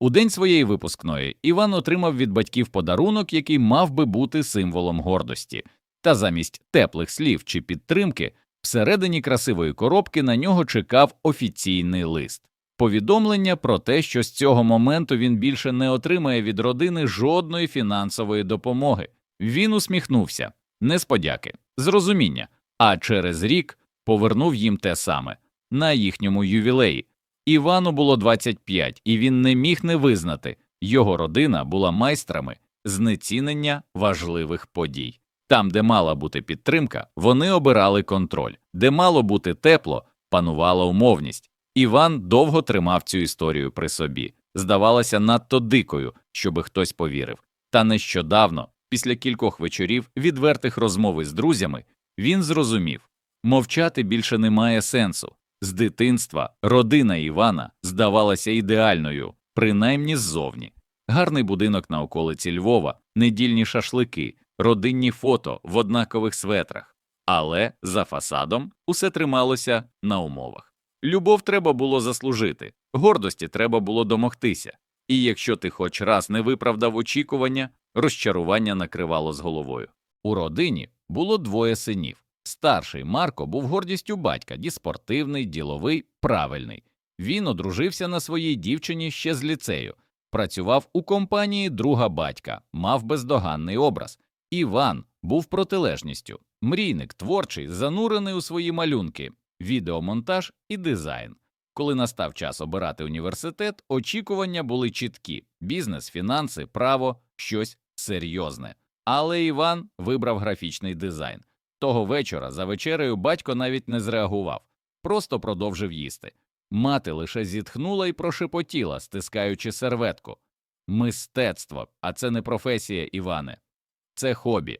У день своєї випускної Іван отримав від батьків подарунок, який мав би бути символом гордості, та замість теплих слів чи підтримки всередині красивої коробки на нього чекав офіційний лист. Повідомлення про те, що з цього моменту він більше не отримає від родини жодної фінансової допомоги. Він усміхнувся, не з подяки, з розуміння, а через рік повернув їм те саме на їхньому ювілеї. Івану було 25, і він не міг не визнати його родина була майстрами знецінення важливих подій. Там, де мала бути підтримка, вони обирали контроль, де мало бути тепло, панувала умовність. Іван довго тримав цю історію при собі, здавалася надто дикою, щоби хтось повірив. Та нещодавно, після кількох вечорів відвертих розмов із друзями, він зрозумів мовчати більше немає сенсу. З дитинства родина Івана здавалася ідеальною, принаймні ззовні. Гарний будинок на околиці Львова, недільні шашлики, родинні фото в однакових светрах. Але за фасадом усе трималося на умовах. Любов треба було заслужити, гордості треба було домогтися. І якщо ти хоч раз не виправдав очікування, розчарування накривало з головою. У родині було двоє синів. Старший Марко був гордістю батька, ді спортивний, діловий, правильний. Він одружився на своїй дівчині ще з ліцею, працював у компанії друга батька, мав бездоганний образ. Іван був протилежністю, мрійник, творчий, занурений у свої малюнки, відеомонтаж і дизайн. Коли настав час обирати університет, очікування були чіткі: бізнес, фінанси, право, щось серйозне. Але Іван вибрав графічний дизайн. Того вечора за вечерею батько навіть не зреагував, просто продовжив їсти. Мати лише зітхнула і прошепотіла, стискаючи серветку. Мистецтво, а це не професія, Іване, це хобі.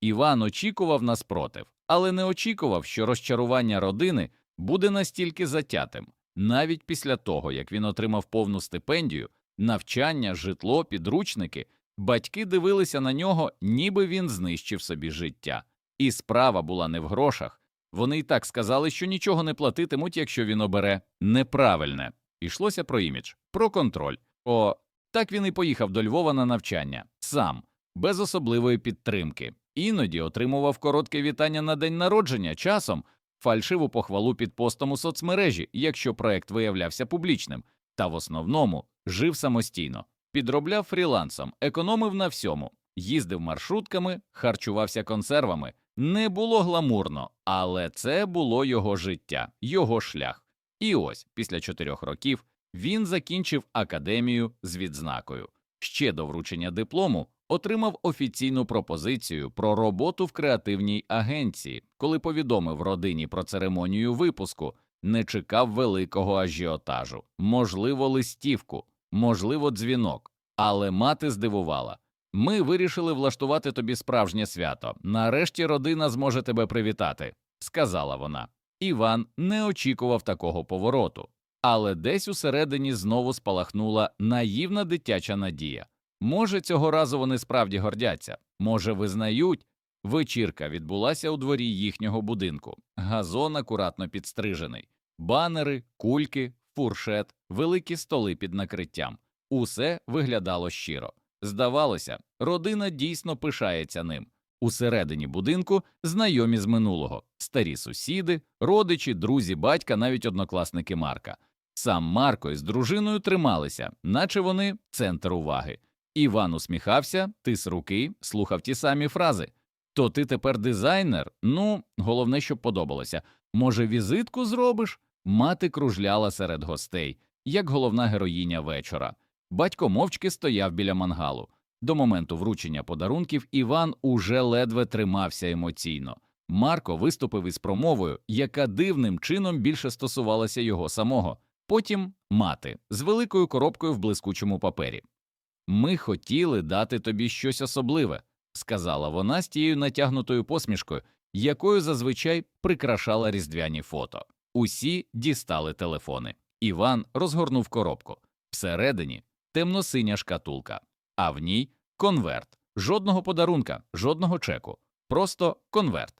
Іван очікував на спротив, але не очікував, що розчарування родини буде настільки затятим, навіть після того, як він отримав повну стипендію, навчання, житло, підручники, батьки дивилися на нього, ніби він знищив собі життя. І справа була не в грошах. Вони й так сказали, що нічого не платитимуть, якщо він обере неправильне. Ішлося про імідж, про контроль. О, так він і поїхав до Львова на навчання сам, без особливої підтримки. Іноді отримував коротке вітання на день народження часом, фальшиву похвалу під постом у соцмережі, якщо проект виявлявся публічним, та в основному жив самостійно, підробляв фрілансом, економив на всьому, їздив маршрутками, харчувався консервами. Не було гламурно, але це було його життя, його шлях. І ось після чотирьох років він закінчив академію з відзнакою. Ще до вручення диплому отримав офіційну пропозицію про роботу в креативній агенції. Коли повідомив родині про церемонію випуску, не чекав великого ажіотажу, можливо, листівку, можливо, дзвінок. Але мати здивувала. Ми вирішили влаштувати тобі справжнє свято. Нарешті родина зможе тебе привітати, сказала вона. Іван не очікував такого повороту, але десь усередині знову спалахнула наївна дитяча надія. Може, цього разу вони справді гордяться, може, визнають. Вечірка відбулася у дворі їхнього будинку, газон акуратно підстрижений, банери, кульки, фуршет, великі столи під накриттям. Усе виглядало щиро. Здавалося, родина дійсно пишається ним. Усередині будинку знайомі з минулого, старі сусіди, родичі, друзі батька, навіть однокласники Марка. Сам Марко із дружиною трималися, наче вони центр уваги. Іван усміхався, тис руки, слухав ті самі фрази. То ти тепер дизайнер? Ну, головне, щоб подобалося. Може, візитку зробиш? Мати кружляла серед гостей, як головна героїня вечора. Батько мовчки стояв біля мангалу. До моменту вручення подарунків Іван уже ледве тримався емоційно. Марко виступив із промовою, яка дивним чином більше стосувалася його самого. Потім мати з великою коробкою в блискучому папері. Ми хотіли дати тобі щось особливе, сказала вона з тією натягнутою посмішкою, якою зазвичай прикрашала різдвяні фото. Усі дістали телефони. Іван розгорнув коробку. Всередині темно-синя шкатулка, а в ній конверт. Жодного подарунка, жодного чеку, просто конверт.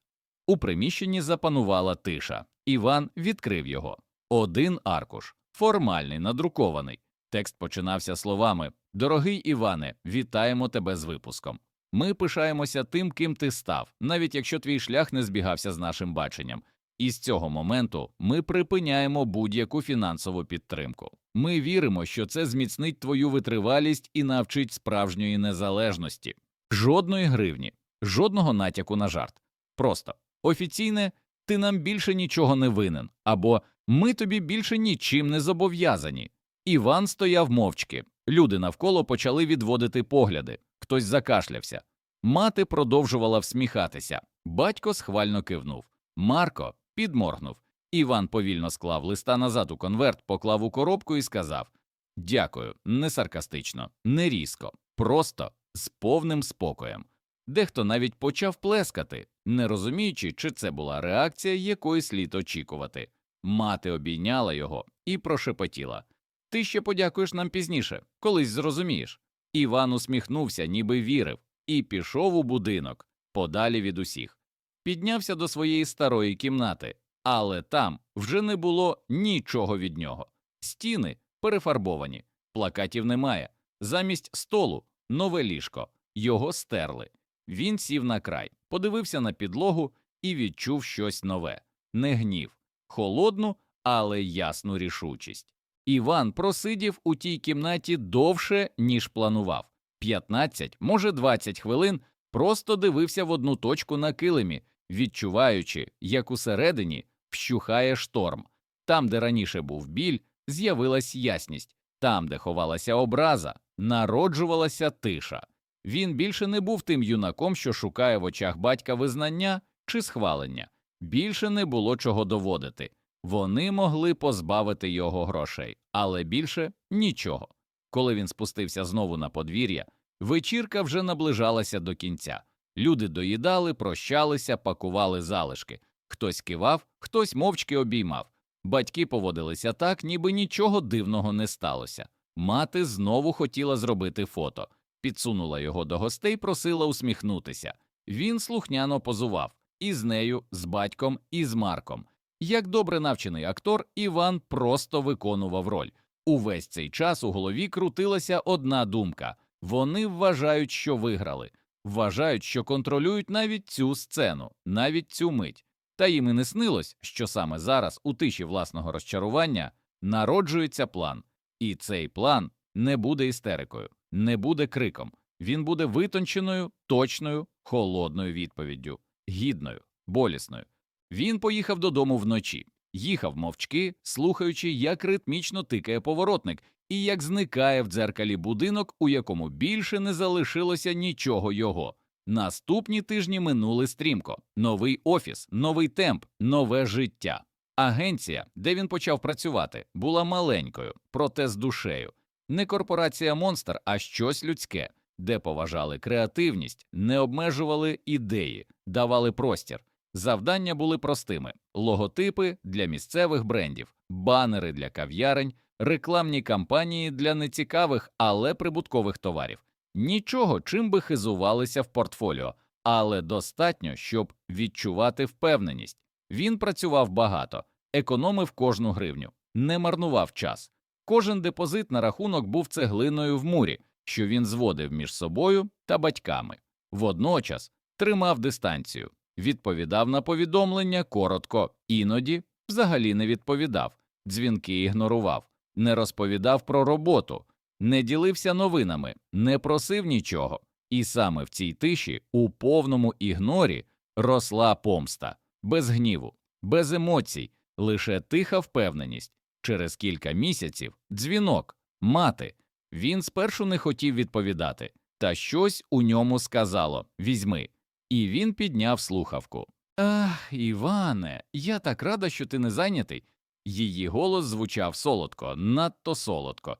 У приміщенні запанувала тиша. Іван відкрив його. Один аркуш, формальний, надрукований. Текст починався словами Дорогий Іване, вітаємо тебе з випуском. Ми пишаємося тим, ким ти став, навіть якщо твій шлях не збігався з нашим баченням. І з цього моменту ми припиняємо будь-яку фінансову підтримку. Ми віримо, що це зміцнить твою витривалість і навчить справжньої незалежності. Жодної гривні, жодного натяку на жарт. Просто офіційне ти нам більше нічого не винен, або ми тобі більше нічим не зобов'язані. Іван стояв мовчки. Люди навколо почали відводити погляди, хтось закашлявся. Мати продовжувала всміхатися. Батько схвально кивнув. Марко підморгнув. Іван повільно склав листа назад у конверт, поклав у коробку і сказав Дякую, не саркастично, не різко, просто з повним спокоєм. Дехто навіть почав плескати, не розуміючи, чи це була реакція, якої слід очікувати. Мати обійняла його і прошепотіла Ти ще подякуєш нам пізніше, колись зрозумієш. Іван усміхнувся, ніби вірив, і пішов у будинок, подалі від усіх. Піднявся до своєї старої кімнати, але там вже не було нічого від нього. Стіни перефарбовані, плакатів немає. Замість столу нове ліжко, його стерли. Він сів на край, подивився на підлогу і відчув щось нове не гнів, холодну, але ясну рішучість. Іван просидів у тій кімнаті довше, ніж планував 15, може 20 хвилин, просто дивився в одну точку на килимі, відчуваючи, як усередині вщухає шторм. Там, де раніше був біль, з'явилась ясність, там, де ховалася образа, народжувалася тиша. Він більше не був тим юнаком, що шукає в очах батька визнання чи схвалення, більше не було чого доводити. Вони могли позбавити його грошей, але більше нічого. Коли він спустився знову на подвір'я, вечірка вже наближалася до кінця. Люди доїдали, прощалися, пакували залишки. Хтось кивав, хтось мовчки обіймав. Батьки поводилися так, ніби нічого дивного не сталося. Мати знову хотіла зробити фото, підсунула його до гостей, просила усміхнутися. Він слухняно позував і з нею, з батьком, і з Марком. Як добре навчений актор, Іван просто виконував роль. Увесь цей час у голові крутилася одна думка вони вважають, що виграли, вважають, що контролюють навіть цю сцену, навіть цю мить. Та їм і не снилось, що саме зараз, у тиші власного розчарування, народжується план, і цей план не буде істерикою, не буде криком, він буде витонченою, точною, холодною відповіддю, гідною, болісною. Він поїхав додому вночі, їхав мовчки, слухаючи, як ритмічно тикає поворотник і як зникає в дзеркалі будинок, у якому більше не залишилося нічого його. Наступні тижні минули стрімко: новий офіс, новий темп, нове життя. Агенція, де він почав працювати, була маленькою, проте з душею. Не корпорація монстр, а щось людське, де поважали креативність, не обмежували ідеї, давали простір. Завдання були простими: логотипи для місцевих брендів, банери для кав'ярень, рекламні кампанії для нецікавих, але прибуткових товарів. Нічого, чим би хизувалися в портфоліо, але достатньо, щоб відчувати впевненість. Він працював багато, економив кожну гривню, не марнував час. Кожен депозит на рахунок був цеглиною в мурі, що він зводив між собою та батьками. Водночас тримав дистанцію, відповідав на повідомлення коротко, іноді взагалі не відповідав, дзвінки ігнорував, не розповідав про роботу, не ділився новинами, не просив нічого. І саме в цій тиші, у повному ігнорі, росла помста, без гніву, без емоцій, лише тиха впевненість. Через кілька місяців дзвінок, мати. Він спершу не хотів відповідати, та щось у ньому сказало візьми. І він підняв слухавку. Ах, Іване, я так рада, що ти не зайнятий. Її голос звучав солодко, надто солодко.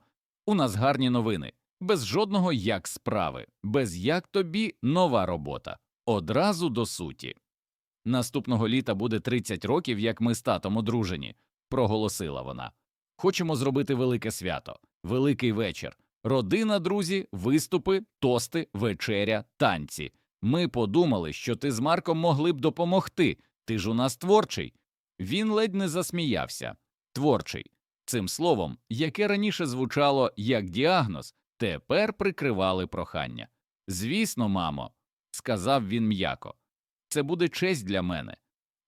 У нас гарні новини, без жодного як справи, без як тобі нова робота. Одразу до суті. Наступного літа буде 30 років, як ми з татом одружені, проголосила вона. Хочемо зробити велике свято, великий вечір. Родина, друзі, виступи, тости, вечеря, танці. Ми подумали, що ти з Марком могли б допомогти. Ти ж у нас творчий. Він ледь не засміявся. Творчий. Цим словом, яке раніше звучало як діагноз, тепер прикривали прохання. Звісно, мамо, сказав він м'яко, це буде честь для мене.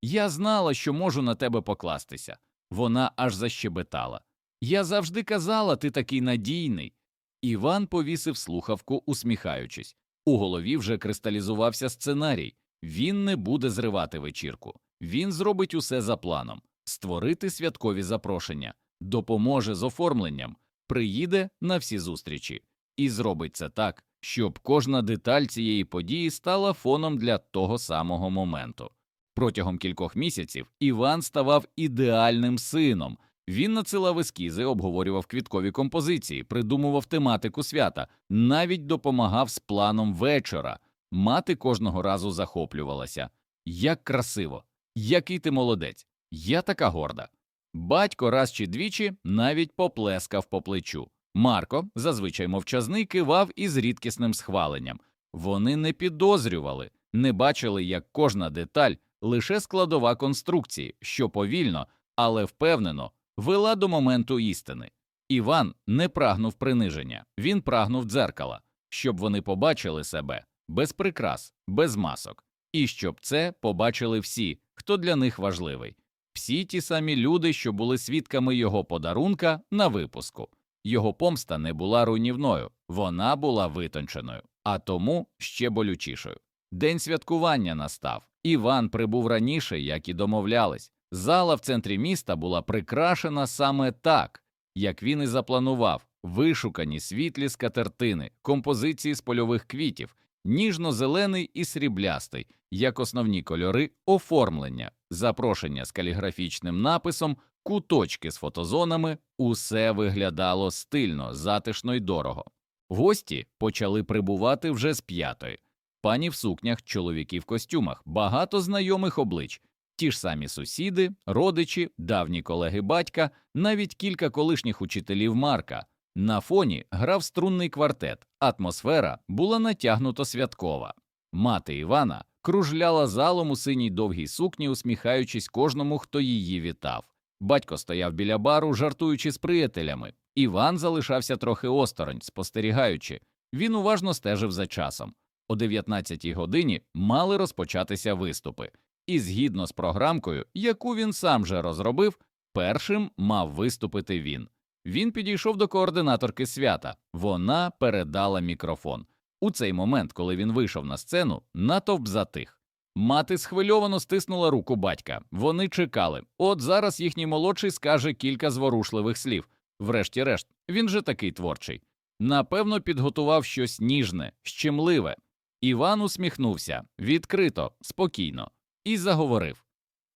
Я знала, що можу на тебе покластися. Вона аж защебетала. Я завжди казала, ти такий надійний. Іван повісив слухавку, усміхаючись. У голові вже кристалізувався сценарій. Він не буде зривати вечірку, він зробить усе за планом, створити святкові запрошення, допоможе з оформленням, приїде на всі зустрічі. І зробить це так, щоб кожна деталь цієї події стала фоном для того самого моменту. Протягом кількох місяців Іван ставав ідеальним сином. Він надсилав ескізи, обговорював квіткові композиції, придумував тематику свята, навіть допомагав з планом вечора. Мати кожного разу захоплювалася. Як красиво, який ти молодець, я така горда. Батько раз чи двічі навіть поплескав по плечу. Марко, зазвичай мовчазний, кивав із рідкісним схваленням. Вони не підозрювали, не бачили, як кожна деталь лише складова конструкції, що повільно, але впевнено вела до моменту істини. Іван не прагнув приниження, він прагнув дзеркала, щоб вони побачили себе без прикрас, без масок, і щоб це побачили всі, хто для них важливий, всі ті самі люди, що були свідками його подарунка на випуску. Його помста не була руйнівною, вона була витонченою, а тому ще болючішою. День святкування настав. Іван прибув раніше, як і домовлялись. Зала в центрі міста була прикрашена саме так, як він і запланував: вишукані світлі скатертини, композиції з польових квітів, ніжно-зелений і сріблястий, як основні кольори оформлення, запрошення з каліграфічним написом, куточки з фотозонами, усе виглядало стильно, затишно й дорого. Гості почали прибувати вже з п'ятої. Пані в сукнях, чоловіки в костюмах, багато знайомих облич, ті ж самі сусіди, родичі, давні колеги батька, навіть кілька колишніх учителів Марка. На фоні грав струнний квартет, атмосфера була натягнуто святкова. Мати Івана кружляла залом у синій довгій сукні, усміхаючись кожному, хто її вітав. Батько стояв біля бару, жартуючи з приятелями. Іван залишався трохи осторонь, спостерігаючи. Він уважно стежив за часом. О 19-й годині мали розпочатися виступи, і згідно з програмкою, яку він сам же розробив, першим мав виступити він. Він підійшов до координаторки свята, вона передала мікрофон. У цей момент, коли він вийшов на сцену, натовп затих. Мати схвильовано стиснула руку батька. Вони чекали. От зараз їхній молодший скаже кілька зворушливих слів. Врешті-решт, він же такий творчий. Напевно, підготував щось ніжне, щемливе. Іван усміхнувся відкрито, спокійно, і заговорив: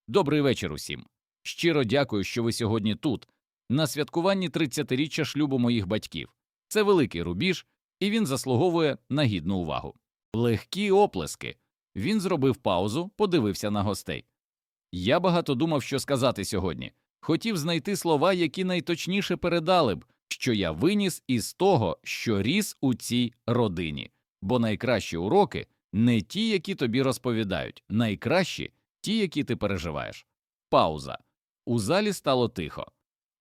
Добрий вечір усім. Щиро дякую, що ви сьогодні тут, на святкуванні 30-річчя шлюбу моїх батьків. Це великий рубіж, і він заслуговує на гідну увагу. Легкі оплески. Він зробив паузу, подивився на гостей. Я багато думав, що сказати сьогодні. Хотів знайти слова, які найточніше передали б, що я виніс із того, що ріс у цій родині. Бо найкращі уроки не ті, які тобі розповідають, найкращі ті, які ти переживаєш. Пауза. У залі стало тихо.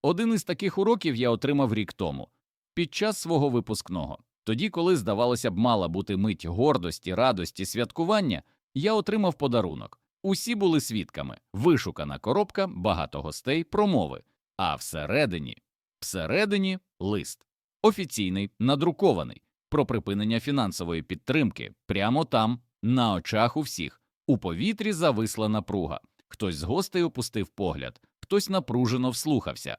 Один із таких уроків я отримав рік тому, під час свого випускного. Тоді, коли, здавалося б, мала бути мить гордості, радості, святкування, я отримав подарунок. Усі були свідками, вишукана коробка, багато гостей, промови, а всередині, всередині лист офіційний, надрукований, про припинення фінансової підтримки, прямо там, на очах у всіх, у повітрі зависла напруга. Хтось з гостей опустив погляд, хтось напружено вслухався.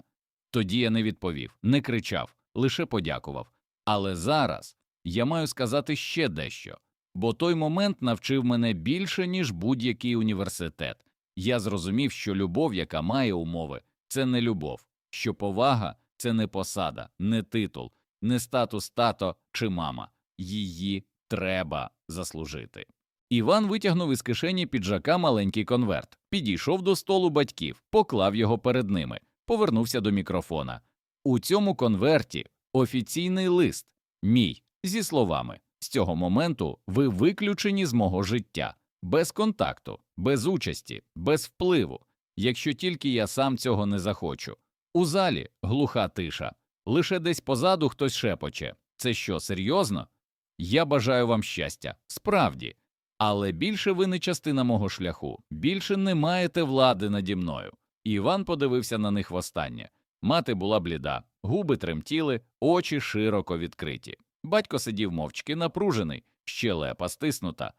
Тоді я не відповів, не кричав, лише подякував. Але зараз я маю сказати ще дещо, бо той момент навчив мене більше, ніж будь-який університет. Я зрозумів, що любов, яка має умови, це не любов, що повага це не посада, не титул, не статус тато чи мама. Її треба заслужити. Іван витягнув із кишені піджака маленький конверт, підійшов до столу батьків, поклав його перед ними, повернувся до мікрофона. У цьому конверті офіційний лист, мій, зі словами з цього моменту ви виключені з мого життя, без контакту, без участі, без впливу, якщо тільки я сам цього не захочу. У залі глуха тиша. Лише десь позаду хтось шепоче. Це що, серйозно? Я бажаю вам щастя, справді. Але більше ви не частина мого шляху, більше не маєте влади наді мною. Іван подивився на них востаннє. Мати була бліда, губи тремтіли, очі широко відкриті. Батько сидів мовчки, напружений, щелепа стиснута.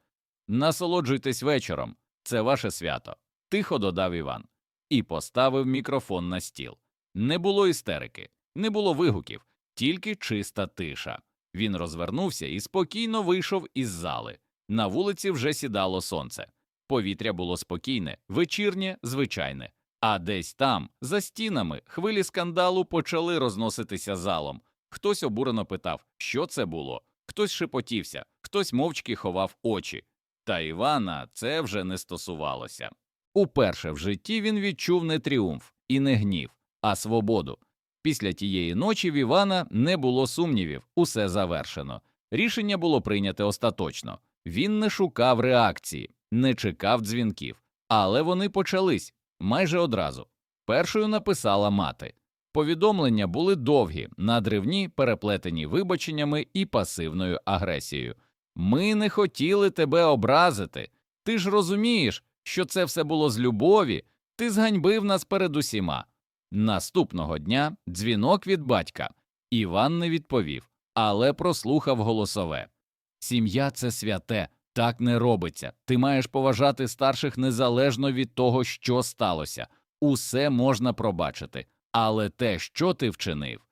Насолоджуйтесь вечором, це ваше свято, тихо додав Іван і поставив мікрофон на стіл. Не було істерики, не було вигуків, тільки чиста тиша. Він розвернувся і спокійно вийшов із зали. На вулиці вже сідало сонце. Повітря було спокійне, вечірнє, звичайне. А десь там, за стінами, хвилі скандалу почали розноситися залом. Хтось обурено питав, що це було, хтось шепотівся, хтось мовчки ховав очі. Та Івана це вже не стосувалося. Уперше в житті він відчув не тріумф і не гнів, а свободу. Після тієї ночі в Івана не було сумнівів, усе завершено. Рішення було прийняте остаточно. Він не шукав реакції, не чекав дзвінків, але вони почались майже одразу. Першою написала мати. Повідомлення були довгі, надривні, переплетені вибаченнями і пасивною агресією. Ми не хотіли тебе образити. Ти ж розумієш, що це все було з любові, ти зганьбив нас перед усіма. Наступного дня дзвінок від батька. Іван не відповів, але прослухав голосове. Сім'я це святе, так не робиться. Ти маєш поважати старших незалежно від того, що сталося. Усе можна пробачити, але те, що ти вчинив.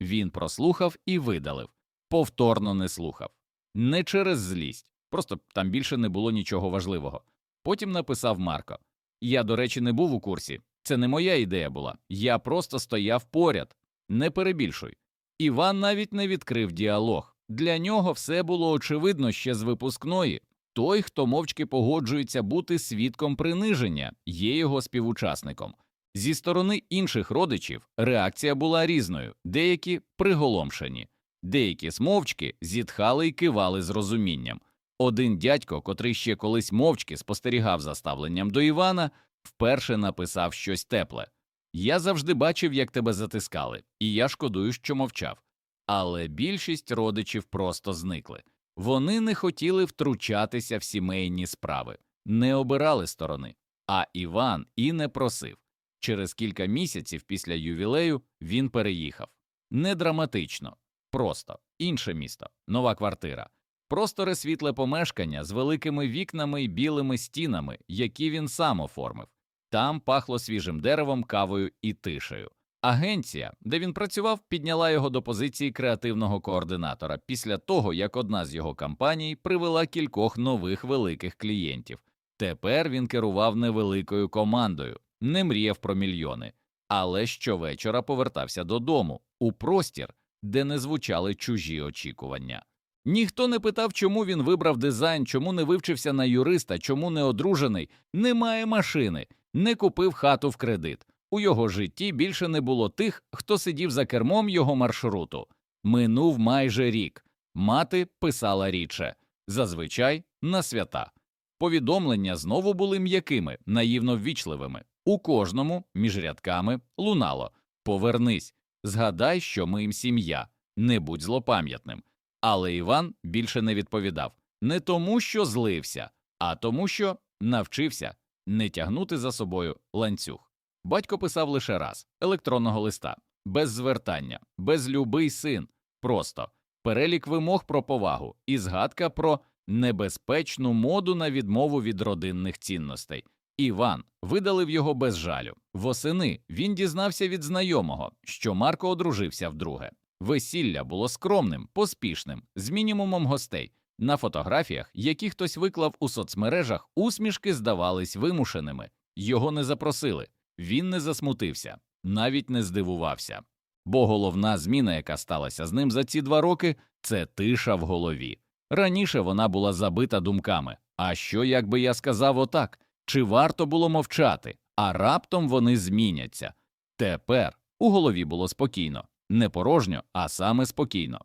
Він прослухав і видалив, повторно не слухав. Не через злість, просто там більше не було нічого важливого. Потім написав Марко Я, до речі, не був у курсі. Це не моя ідея була. Я просто стояв поряд. Не перебільшуй. Іван навіть не відкрив діалог. Для нього все було очевидно ще з випускної. Той, хто мовчки погоджується бути свідком приниження, є його співучасником. Зі сторони інших родичів реакція була різною, деякі приголомшені, деякі смовчки зітхали й кивали з розумінням. Один дядько, котрий ще колись мовчки спостерігав за ставленням до Івана, вперше написав щось тепле. Я завжди бачив, як тебе затискали, і я шкодую, що мовчав. Але більшість родичів просто зникли. Вони не хотіли втручатися в сімейні справи, не обирали сторони. А Іван і не просив. Через кілька місяців після ювілею він переїхав. Не драматично, просто інше місто, нова квартира, просторе світле помешкання з великими вікнами й білими стінами, які він сам оформив. Там пахло свіжим деревом, кавою і тишею. Агенція, де він працював, підняла його до позиції креативного координатора після того, як одна з його компаній привела кількох нових великих клієнтів. Тепер він керував невеликою командою, не мріяв про мільйони, але щовечора повертався додому, у простір, де не звучали чужі очікування. Ніхто не питав, чому він вибрав дизайн, чому не вивчився на юриста, чому не одружений, не має машини, не купив хату в кредит. У його житті більше не було тих, хто сидів за кермом його маршруту. Минув майже рік. Мати писала рідше, зазвичай на свята. Повідомлення знову були м'якими, наївно ввічливими. У кожному, між рядками, лунало Повернись, згадай, що ми їм сім'я, не будь злопам'ятним. Але Іван більше не відповідав не тому, що злився, а тому, що навчився не тягнути за собою ланцюг. Батько писав лише раз електронного листа, без звертання, без любий син, просто перелік вимог про повагу і згадка про небезпечну моду на відмову від родинних цінностей. Іван видалив його без жалю. Восени він дізнався від знайомого, що Марко одружився вдруге. Весілля було скромним, поспішним, з мінімумом гостей. На фотографіях, які хтось виклав у соцмережах, усмішки здавались вимушеними. Його не запросили. Він не засмутився, навіть не здивувався. Бо головна зміна, яка сталася з ним за ці два роки, це тиша в голові. Раніше вона була забита думками. А що, якби я сказав отак? Чи варто було мовчати, а раптом вони зміняться? Тепер у голові було спокійно, не порожньо, а саме спокійно.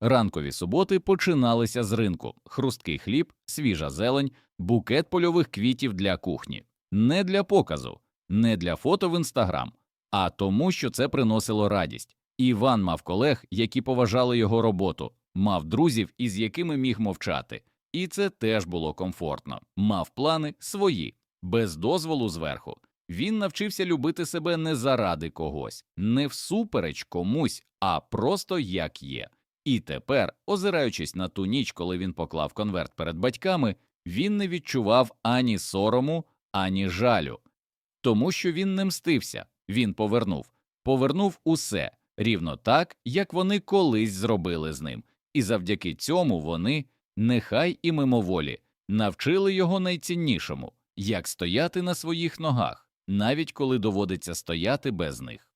Ранкові суботи починалися з ринку: хрусткий хліб, свіжа зелень, букет польових квітів для кухні, не для показу, не для фото в інстаграм, а тому, що це приносило радість. Іван мав колег, які поважали його роботу, мав друзів, із якими міг мовчати, і це теж було комфортно. Мав плани свої, без дозволу зверху. Він навчився любити себе не заради когось, не всупереч комусь, а просто як є. І тепер, озираючись на ту ніч, коли він поклав конверт перед батьками, він не відчував ані сорому, ані жалю, тому що він не мстився, він повернув, повернув усе рівно так, як вони колись зробили з ним, і завдяки цьому вони, нехай і мимоволі, навчили його найціннішому як стояти на своїх ногах, навіть коли доводиться стояти без них.